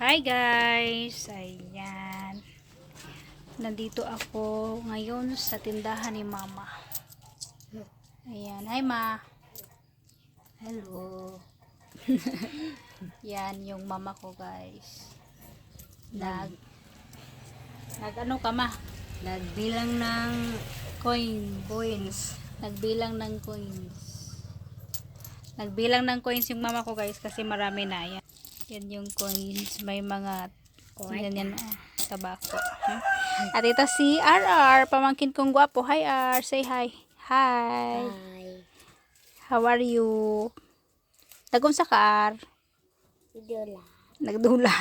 Hi guys! Ayan. Nandito ako ngayon sa tindahan ni Mama. Ayan. Hi Ma! Hello. Yan yung mama ko guys. Nag Nag ano ka ma? Nagbilang ng Coin. coins. Nagbilang ng coins. Nagbilang ng coins yung mama ko guys kasi marami na yan. Yan yung coins. May mga yan yan oh, tabako. Hmm? At ito si RR, pamangkin kong gwapo. Hi R, say hi. Hi. Hi. How are you? Nagumsa ka R? Idola. Nagdula.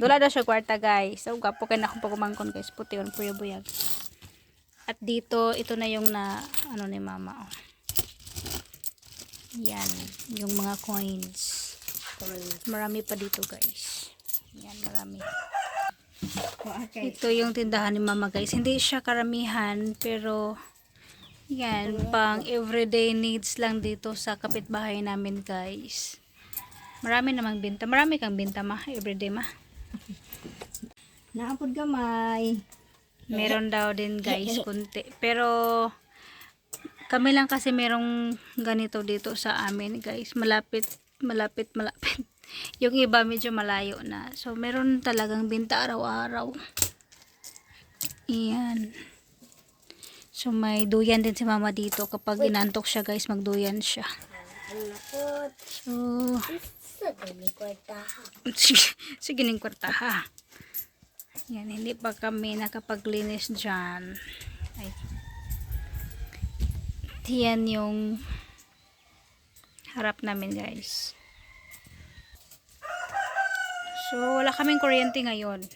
Dula daw siya kwarta guys. So, gwapo kayo na akong pagumangkon guys. Puti on puyo buyag. At dito, ito na yung na, ano ni mama. Oh. Yan. Yung mga coins. Marami pa dito guys. Yan, marami. Okay. Ito yung tindahan ni mama guys. Hindi siya karamihan, pero yan, pang everyday needs lang dito sa kapitbahay namin guys. Marami namang binta. Marami kang binta ma, everyday ma. Naapod gamay. Meron daw din guys, kunti. Pero kami lang kasi merong ganito dito sa amin guys. Malapit, malapit, malapit. Yung iba medyo malayo na. So meron talagang binta araw-araw. Iyan. So may duyan din si mama dito. Kapag inantok siya guys, magduyan siya. So, sige, ning kwarta ha. Yan, hindi pa kami nakapaglinis dyan. Ay. Yan yung harap namin guys. So, wala kaming kuryente ngayon.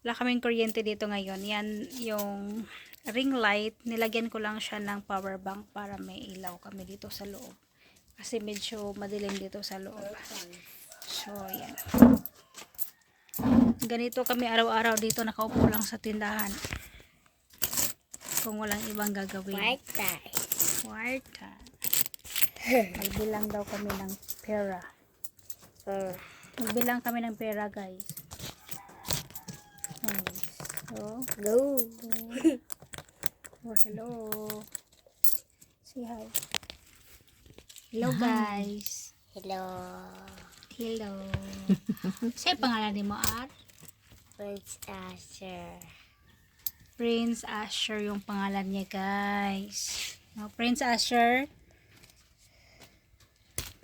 Wala kaming kuryente dito ngayon. Yan yung ring light. Nilagyan ko lang siya ng power bank para may ilaw kami dito sa loob. Kasi medyo madilim dito sa loob. So, yan. Ganito kami araw-araw dito nakaupo lang sa tindahan. Kung walang ibang gagawin. Kwarta. Kwarta. Magbilang daw kami ng pera. Uh, Magbilang kami ng pera, guys. Guys. So, go. oh, hello. Say hi. Hello, guys. Hello. Hello. Sa'yo pangalan ni mo, At? Prince Asher. Prince Asher yung pangalan niya, guys. No, Prince Asher.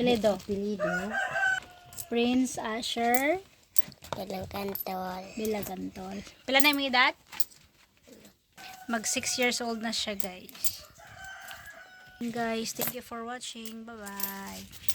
Piledo. Pilido. Prince Asher Talang kantol. Bilagantol. Pila na yung edad? Mag 6 years old na siya, guys. Guys, thank you for watching. Bye-bye.